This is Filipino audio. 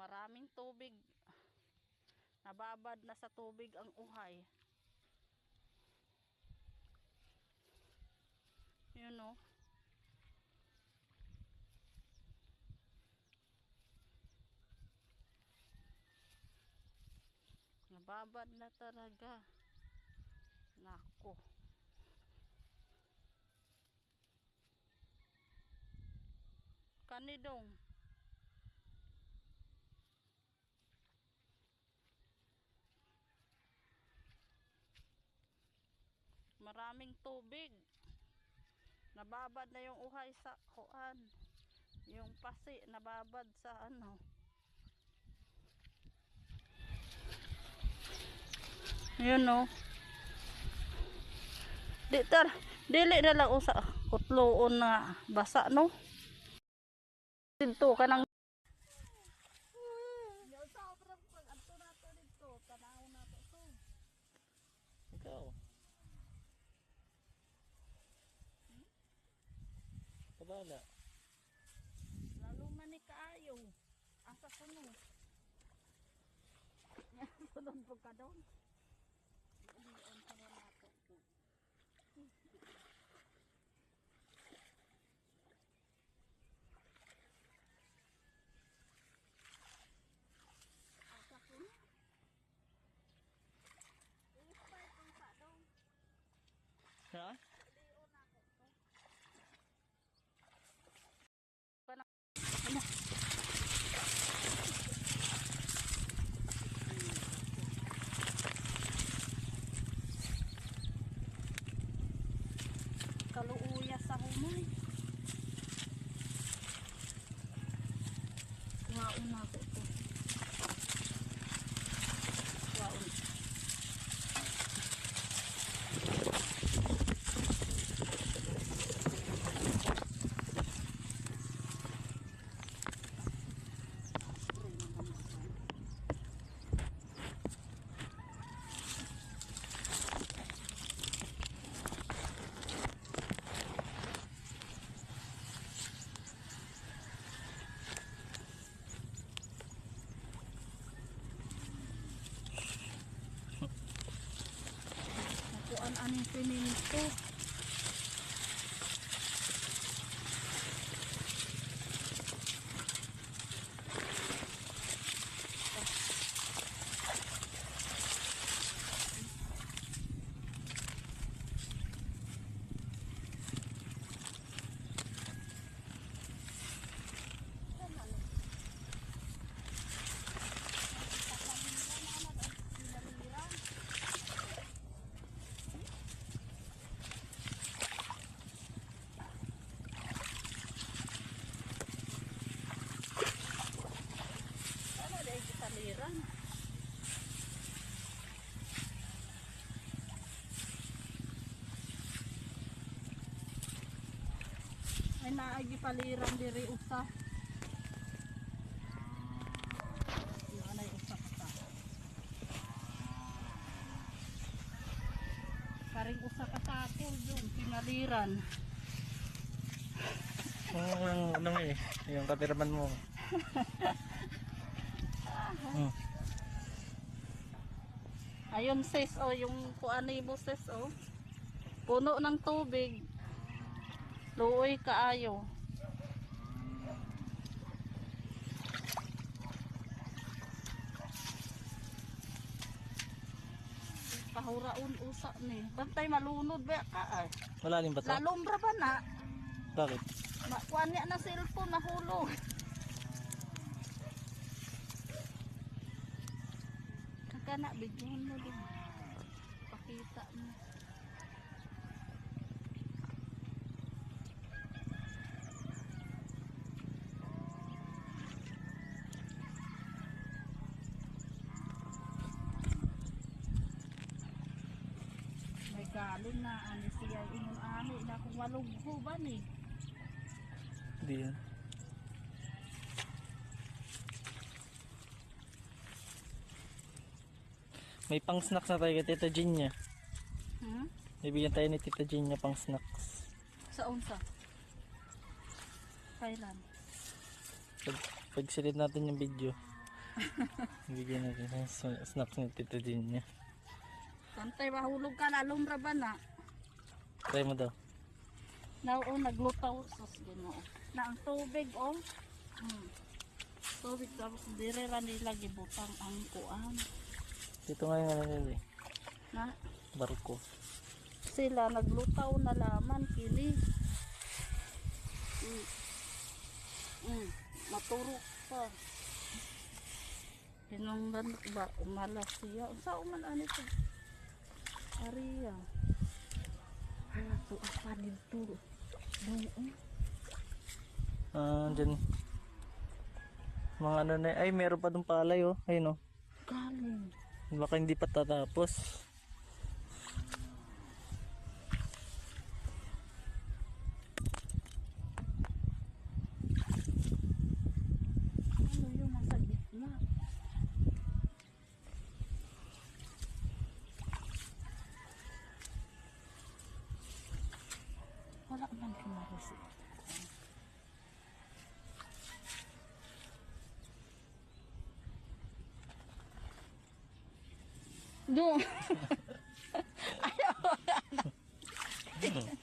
Maraming tubig. Nababad na sa tubig ang uhay. Yun o. Nababad na talaga. Nako. Kanidong. Maraming tubig. Nababad na yung uhay sa kuan. Yung pasi nababad sa ano. Yun no. Di tar, dili na lang usa kutloon na basa no. Dito ka nang Ikaw. Kabala. lalo man ni kaayo. Asa kuno. Sunod po ka doon. Ha? Kaluuya sa humay. Waon na ko ito. Nakuan aning pininto. Ano Ay naagi paliran diri usa. Anay usa ka takol yung pinaliran. Yung, yung ano eh. Yung kapiraman mo. Hmm. Ayun sis, oh, yung kuanay mo sis, oh. Puno ng tubig. Luoy kaayo. Pahuraon usa ni. Bantay malunod ba ka ay. Malalim ba to? Lalumbra ba na? Bakit? Makuan niya na cellphone nahulog. Kaka na, bigyan mo din. Pakita mo. May galon na, ano siya, ingon ani, na kung walugho ba ni? Hindi yan. May pang snacks na tayo kay Tita Jinya. Hmm? Bibigyan tayo ni Tita Jinya pang snacks. Sa unsa? Kailan? Pag, pag silid natin yung video. Bigyan natin ng sn- snacks ni Tita Jean niya. Santay, mahulog ka na, lumra ba na? Try mo daw. Na, oh, naglutaw. Sus, gino. Na ang tubig, oh. Hmm. Tubig, tapos dire ra nila gibutang ang kuan. Dito nga yung ano nila eh. Na, Barko. sila naglutaw na laman, kili. Mm. Mm. Maturok pa. Hinungdan ba, umalas siya. Sa uman ano ito? Ariya. Hala, to apa dito? Doon. Ah, dyan. Mga ano na, ay meron pa dong palay oh. Ayun oh. Galing. Baka hindi pa tatapos. Ano yun nasa gitna? Wala man kumarisi. Doon.